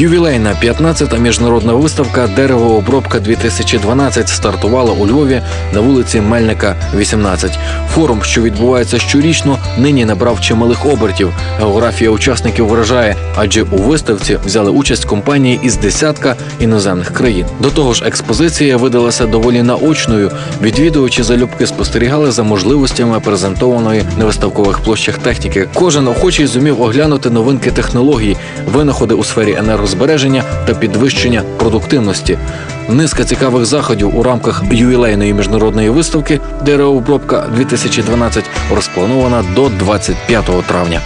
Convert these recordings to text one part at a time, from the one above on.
Ювілейна 15-та міжнародна виставка Деревообробка 2012 стартувала у Львові на вулиці Мельника, 18. Форум, що відбувається щорічно, нині набрав чималих обертів. Географія учасників вражає, адже у виставці взяли участь компанії із десятка іноземних країн. До того ж, експозиція видалася доволі наочною. Відвідувачі залюбки спостерігали за можливостями презентованої на виставкових площах техніки. Кожен охочий зумів оглянути новинки технологій, винаходи у сфері енергозбереження та підвищення продуктивності. Низка цікавих заходів у рамках ювілейної міжнародної виставки Деревообробка 2012 розпланована до 25 травня.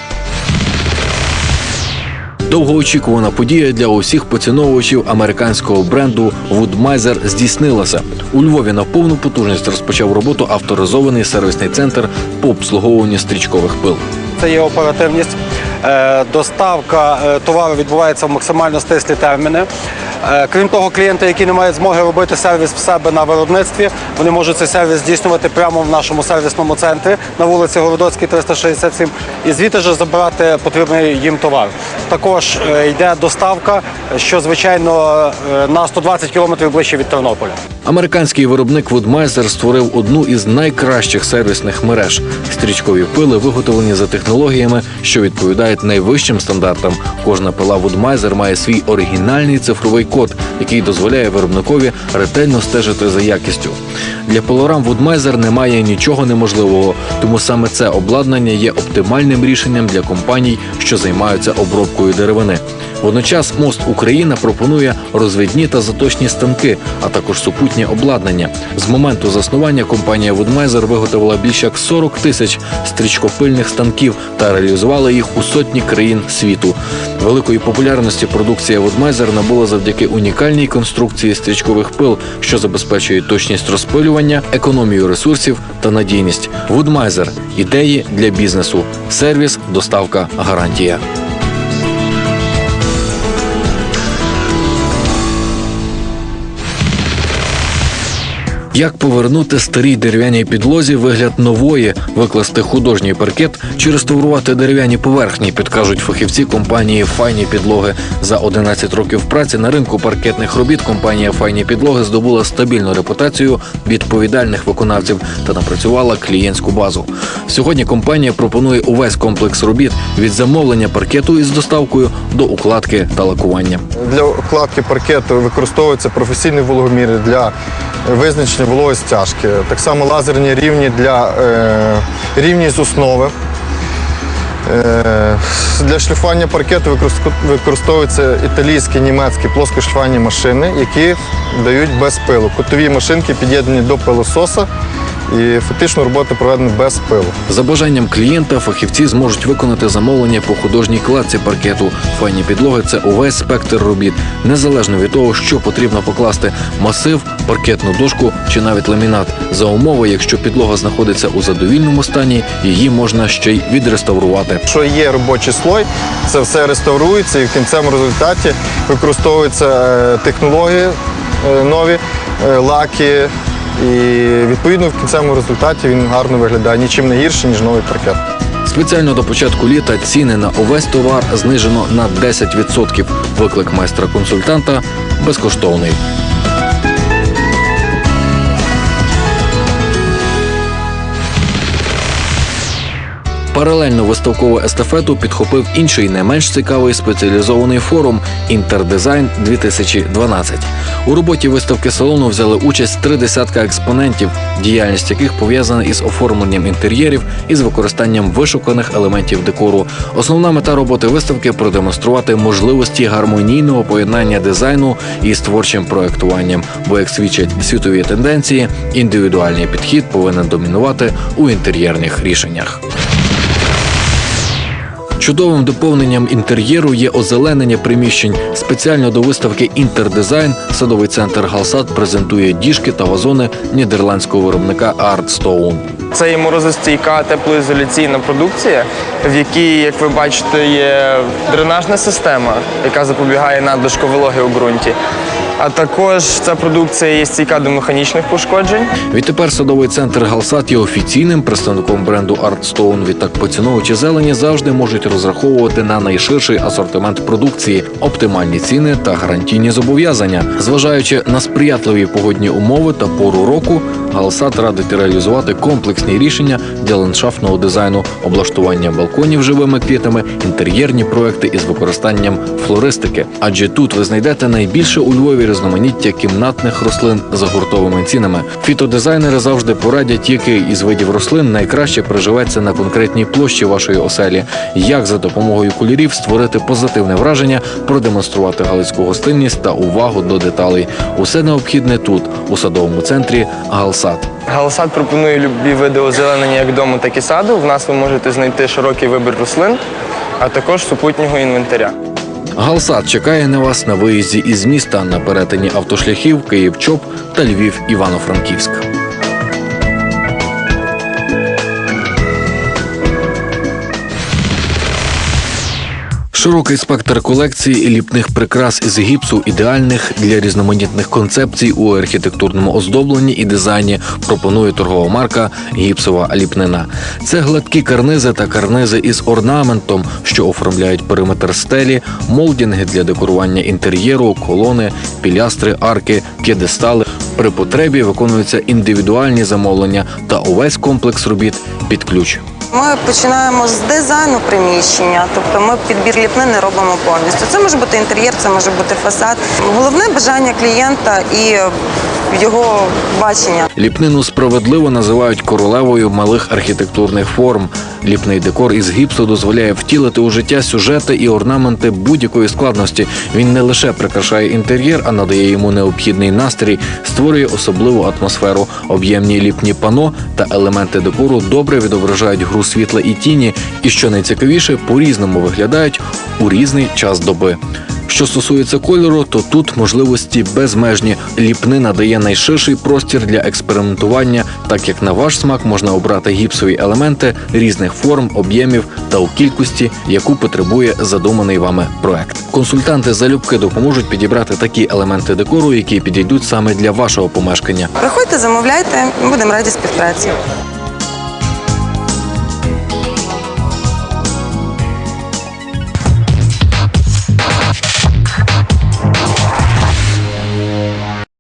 Довгоочікувана подія для усіх поціновувачів американського бренду Woodmiser здійснилася. У Львові на повну потужність розпочав роботу авторизований сервісний центр по обслуговуванню стрічкових пил. Це є оперативність. Е, Доставка е, товару відбувається в максимально стислі терміни. Е, Крім того, клієнти, які не мають змоги робити сервіс в себе на виробництві, вони можуть цей сервіс здійснювати прямо в нашому сервісному центрі на вулиці Городоцькій, 367, і звідти ж забирати потрібний їм товар. Також йде доставка, що звичайно на 120 кілометрів ближче від Тернополя. Американський виробник Woodmiser створив одну із найкращих сервісних мереж. Стрічкові пили виготовлені за технологіями, що відповідають найвищим стандартам. Кожна пила Woodmiser має свій оригінальний цифровий код, який дозволяє виробникові ретельно стежити за якістю. Для пилорам Woodmiser немає нічого неможливого, тому саме це обладнання є оптимальним рішенням для компаній, що займаються обробкою деревини. Водночас мост Україна пропонує розвідні та заточні станки, а також супутнє обладнання. З моменту заснування компанія Woodmiser виготовила більше як 40 тисяч стрічкопильних станків та реалізувала їх у сотні країн світу. Великої популярності продукція Woodmiser набула завдяки унікальній конструкції стрічкових пил, що забезпечує точність розпилювання, економію ресурсів та надійність. Woodmiser – ідеї для бізнесу, сервіс, доставка, гарантія. Як повернути старій дерев'яній підлозі вигляд нової, викласти художній паркет чи реставрувати дерев'яні поверхні, підкажуть фахівці компанії Файні підлоги. За 11 років праці на ринку паркетних робіт компанія Файні підлоги здобула стабільну репутацію відповідальних виконавців та напрацювала клієнтську базу. Сьогодні компанія пропонує увесь комплекс робіт від замовлення паркету із доставкою до укладки та лакування. Для укладки паркету використовуються професійні вологоміри для визначення вологої стяжки. Так само лазерні рівні для е, рівні з основи. Е, для шліфування паркету використовуються італійські, німецькі плоскошліфувальні машини, які дають без пилу. Кутові машинки під'єднані до пилососа і фактично робота проведена без пилу. За бажанням клієнта фахівці зможуть виконати замовлення по художній кладці паркету. Файні підлоги це увесь спектр робіт, незалежно від того, що потрібно покласти масив, паркетну дошку чи навіть ламінат. За умови, якщо підлога знаходиться у задовільному стані, її можна ще й відреставрувати. Якщо є робочий слой, це все реставрується і в кінцевому результаті використовуються е, технології е, нові, е, лаки. І відповідно в кінцевому результаті він гарно виглядає нічим не гірше, ніж новий паркет. Спеціально до початку літа ціни на увесь товар знижено на 10%. Виклик майстра-консультанта безкоштовний. Паралельно виставкову естафету підхопив інший не менш цікавий спеціалізований форум Інтердизайн 2012 У роботі виставки салону взяли участь три десятка експонентів, діяльність яких пов'язана із оформленням інтер'єрів і з використанням вишуканих елементів декору. Основна мета роботи виставки продемонструвати можливості гармонійного поєднання дизайну із творчим проектуванням, бо як свідчать світові тенденції, індивідуальний підхід повинен домінувати у інтер'єрних рішеннях. Чудовим доповненням інтер'єру є озеленення приміщень. Спеціально до виставки Інтердизайн садовий центр Галсад презентує діжки та вазони нідерландського виробника Artstone. Це є морозостійка теплоізоляційна продукція, в якій, як ви бачите, є дренажна система, яка запобігає надлишку вологи у ґрунті. А також ця продукція є стійка до механічних пошкоджень. Відтепер садовий центр Галсат є офіційним представником бренду Artstone. Відтак поціновувачі зелені завжди можуть розраховувати на найширший асортимент продукції, оптимальні ціни та гарантійні зобов'язання. Зважаючи на сприятливі погодні умови та пору року, Галсат радить реалізувати комплексні рішення для ландшафтного дизайну, облаштування балконів живими квітами, інтер'єрні проекти із використанням флористики. Адже тут ви знайдете найбільше у Львові різноманіття кімнатних рослин за гуртовими цінами. Фітодизайнери завжди порадять, який із видів рослин найкраще приживеться на конкретній площі вашої оселі, як за допомогою кольорів створити позитивне враження, продемонструвати галицьку гостинність та увагу до деталей. Усе необхідне тут, у садовому центрі Галсат. Галасад пропонує любі види озеленення як дому, так і саду. В нас ви можете знайти широкий вибір рослин, а також супутнього інвентаря. Галсат чекає на вас на виїзді із міста на перетині автошляхів Київ-Чоп та Львів Івано-Франківськ. Широкий спектр колекції ліпних прикрас із гіпсу, ідеальних для різноманітних концепцій у архітектурному оздобленні і дизайні пропонує торгова марка Гіпсова ліпнина. Це гладкі карнизи та карнизи із орнаментом, що оформляють периметр стелі, молдінги для декорування інтер'єру, колони, пілястри, арки, п'єдестали. При потребі виконуються індивідуальні замовлення та увесь комплекс робіт під ключ. Ми починаємо з дизайну приміщення, тобто ми підбір ліпнини робимо повністю. Це може бути інтер'єр, це може бути фасад. Головне бажання клієнта і його бачення. Ліпнину справедливо називають королевою малих архітектурних форм. Ліпний декор із гіпсу дозволяє втілити у життя сюжети і орнаменти будь-якої складності. Він не лише прикрашає інтер'єр, а надає йому необхідний настрій, створює особливу атмосферу. Об'ємні ліпні пано та елементи декору добре відображають гру світла і тіні, і що найцікавіше, по-різному виглядають у різний час доби. Що стосується кольору, то тут можливості безмежні. Ліпнина дає найширший простір для експериментування, так як на ваш смак можна обрати гіпсові елементи різних форм, об'ємів та у кількості, яку потребує задуманий вами проект. Консультанти залюбки допоможуть підібрати такі елементи декору, які підійдуть саме для вашого помешкання. Приходьте, замовляйте, будемо раді співпраці.